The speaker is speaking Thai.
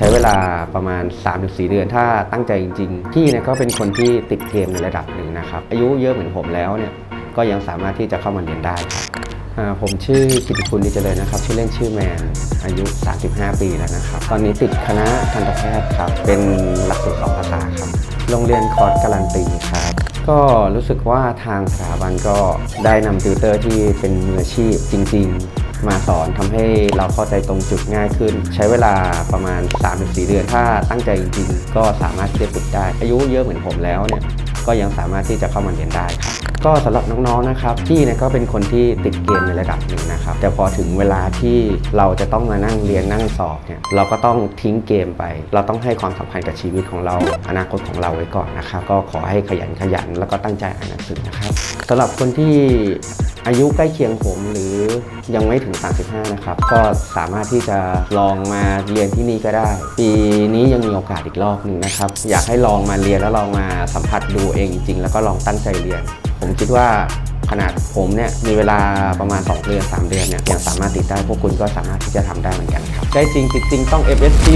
ช้เวลาประมาณ 3-4 เดือน ถ้าตั้งใจจริงๆพี่เนี่ยก็เป็นคนที่ติดเกมในระดับหนึ่งนะครับอายุเยอะเหมือนผมแล้วเนี่ยก็ยังสามารถที่จะเข้ามาเรียนได้ครับผมชื่อกิติคุณดีเจริญนะครับ ชื่อเล่นชื่อแมน อายุ 35 ปีแล้วนะครับ ตอนนี้ติดคณะทันตแพทย์ครับ เป็นหลักสูตรสองภาษาครับ โรงเรียนคอร์สการันตีครับ ก็รู้สึกว่าทางสถาบันก็ได้นำติวเตอร์ที่เป็นมืออาชีพจริง ๆ มาสอนทำให้เราเข้าใจตรงจุดง่ายขึ้น ใช้เวลาประมาณ 3-4 เดือน ถ้าตั้งใจจริงๆ ก็สามารถที่จะฝึกได้ อายุเยอะเหมือนผมแล้วเนี่ยก็ยังสามารถที่จะเข้ามาเรียนได้ครับก็สำหรับน้องๆนะครับพี่เนี่ยก็เป็นคนที่ติดเกมในระดับหนึ่งนะครับแต่พอถึงเวลาที่เราจะต้องมานั่งเรียนนั่งสอบเนี่ยเราก็ต้องทิ้งเกมไป เราต้องให้ความสำคัญกับชีวิตของเรา อนาคตของเราไว้ก่อนนะครับก็ขอให้ขยันขยันแล้วก็ตั้งใจอ่านหนังสือนะครับสำหรับคนที่ อายุใกล้เคียงผมหรือยังไม่ถึง 35 นะครับ ก็สามารถที่จะลองมาเรียนที่นี่ก็ได้ ปีนี้ยังมีโอกาสอีกรอบหนึ่งนะครับ อยากให้ลองมาเรียนแล้วลองมาสัมผัสดูเองจริง ๆ แล้วก็ลองตั้งใจเรียน ผมคิดว่าขนาดผมเนี่ยมีเวลาประมาณ 2 เดือน 3 เดือนเนี่ยยังสามารถติดได้พวกคุณก็สามารถที่จะทำได้เหมือนกันครับ ได้จริงติดจริงต้อง FSC